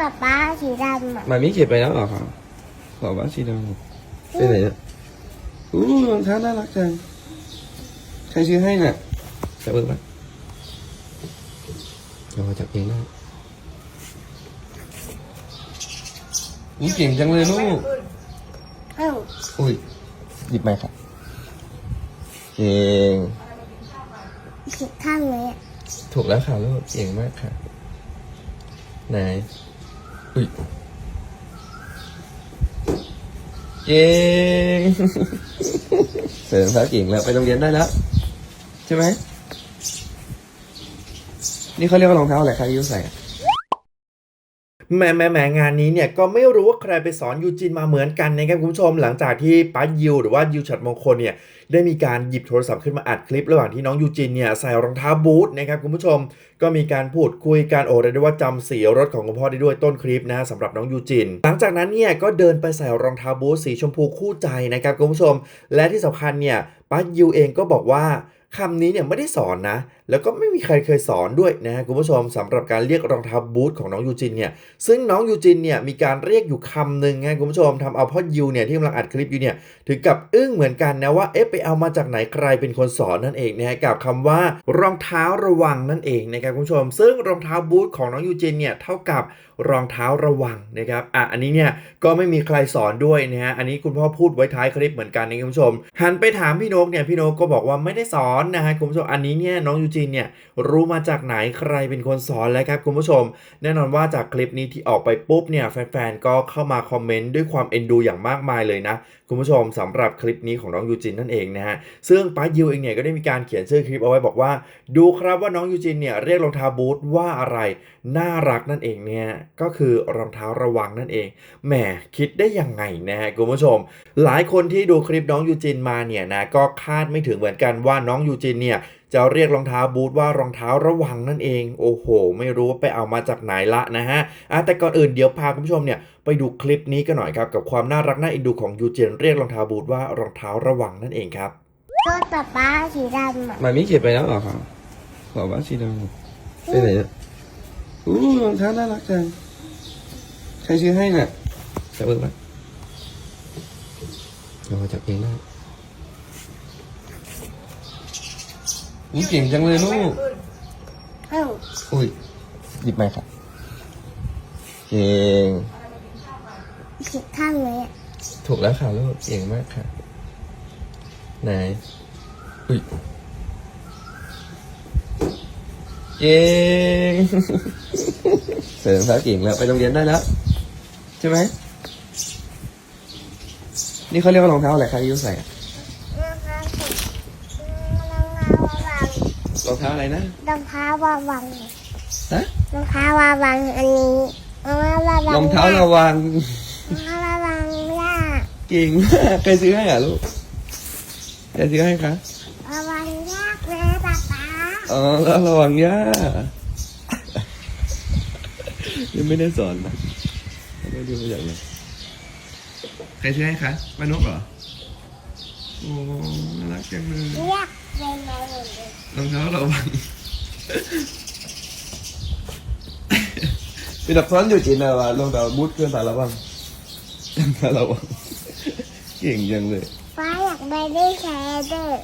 ป๊าป๊าสีดำอะมามิเก็บไปแล้วเหรอครับบอกว่าสีดำไปไหนเนี่ยอู้รองเท้าน่ารักจัง ใครซื้อให้น่ะจับเบิกปะเรามาจับเองได้อู้เก่งจังเลยลูก เอ้าอุ้ย หยิบไปครับ เก่ง ผิดข้างเลยอะ ถูกแล้วค่ะลูกเก่งมากค่ะ ไหน อุ้ยเก่งเสริมพระเก่งแล้วไปโรงเรียนได้แล้ว ใช่ไหม นี่เขาเรียกว่ารองเท้าอะไรคะที่ยูใส่ แม่แม่แม่งานนี้เนี่ยก็ไม่รู้ว่าใครไปสอนยูจินมาเหมือนกันนะครับคุณผู้ชมหลังจากที่ป้ายิวหรือว่ายิวฉัดมงคลเนี่ยได้มีการหยิบโทรศัพท์ขึ้นมาอัดคลิประหว่างที่น้องยูจินเนี่ยใส่รองเท้าบูทนะครับคุณผู้ชมก็มีการพูดคุยการโอ้เรียกได้ว่าจำสีรถของคุณพ่อได้ด้วยต้นคลิปนะสำหรับน้องยูจิน หลังจากนั้นเนี่ยก็เดินไปใส่รองเท้าบูทสีชมพูคู่ใจนะครับคุณผู้ชม และที่สำคัญเนี่ยป้ายิวเองก็บอกว่าคำนี้เนี่ยไม่ได้สอนนะ แล้วก็ไม่มีใครเคยสอนด้วยนะฮะคุณผู้ชมสำหรับการเรียกรองเท้าบูทของน้องยูจินเนี่ยซึ่งน้องยูจินเนี่ยมีการเรียกอยู่คำหนึ่งนะคุณผู้ชมทำเอาพ่อยูเนี่ยที่กำลังอัดคลิปอยู่เนี่ยถึงกับอึ้งเหมือนกันนะว่าเอ๊ะไปเอามาจากไหนใครเป็นคนสอนนั่นเองนะฮะกับคำว่ารองเท้าระวังนั่นเองนะครับคุณผู้ชม ซึ่งรองเท้าบูทของน้องยูจินเนี่ยเท่ากับรองเท้าระวังนะครับอะอันนี้เนี่ยก็ไม่มีใครสอนด้วยนะฮะอันนี้คุณพ่อพูดไว้ท้ายคลิปเหมือนกันนะคุณผู้ชม หันไปถามพี่นกเนี่ยพี่นกก็บอกว่าไม่ได้สอนนะฮะคุณผู้ชมอันนี้เนี่ยน้องยูจินเนี่ยรู้มาจากไหนใครเป็นคนสอนแล้วครับคุณผู้ชม แน่นอนว่าจากคลิปนี้ที่ออกไปปุ๊บเนี่ยแฟนๆก็เข้ามาคอมเมนต์ด้วยความเอ็นดูอย่างมากมายเลยนะ คุณผู้ชมสำหรับคลิปนี้ของน้องยูจินนั่นเองนะฮะซึ่งป้ายิวเองเนี่ยก็ได้มีการเขียนชื่อคลิปเอาไว้บอกว่า ดูครับว่าน้องยูจินเนี่ยเรียกรองเท้าบูทว่าอะไรน่ารักนั่นเองเนี่ยก็คือรองเท้าระวังนั่นเองแหมคิดได้ยังไงนะฮะคุณผู้ชม หลายคนที่ดูคลิปน้องยูจินมาเนี่ยนะก็คาดไม่ถึงเหมือนกันว่าน้องยูจินเนี่ย จะเรียกรองเท้าบูทว่ารองเท้าระวังนั่นเอง โอ้โห ไม่รู้ว่าไปเอามาจากไหนละนะฮะอะแต่ก่อนอื่นเดี๋ยวพาคุณผู้ชมเนี่ยไปดูคลิปนี้กันหน่อยครับ กับความน่ารักน่าเอ็นดูของยูจินเรียกรองเท้าบูทว่ารองเท้าระวังนั่นเองครับรถป๊าป๊าสีดำอะมามิเก็บไปแล้วเหรอครับบอกว่าสีดำไปไหนเนี่ยอู้รองเท้าน่ารักจังใครซื้อให้น่ะจับเบิกปะเรามาจับเองได้ อู้เก่งจังเลยลูกเอ้าอุ้ยหยิบไปครับเก่งผิดข้างเลยอะถูกแล้วค่ะลูกเก่งมากค่ะ ไหน อุ้ยเก่ง เสริมพระเก่งแล้วไปโรงเรียนได้แล้ว ใช่ไหม นี่เขาเรียกว่ารองเท้าอะไรคะที่ยูใส่อะ ร องเท้าสีรองเท้าวาวังรองเท้าอะไรนะรองเท้าวาวังฮะรองเท้าวาวังอันนี้รองเท้าวาวังรองเท้าระวังรองเท้าวาวังย่าเก่งมากใครซื้อให้อะลูกใครซื้อให้คะวาวังยากนะป๊าป๊าอ๋อแล้วระวังย่ายังไม่ได้สอนนะไม่ดูมาอย่างไรใครซื้อให้คะป้านกเหรอโอ้น่ารักจังเลยยากเลยมาหมดเลย รองเท้าระวังเป็นดับซ้อนอยู่จีนนะวะรองเท้าบูทเครื่องตาระวังรองเท้าระวังเก่งจังเลย ฟ้าอยากไปเล่นแชร์เดอร์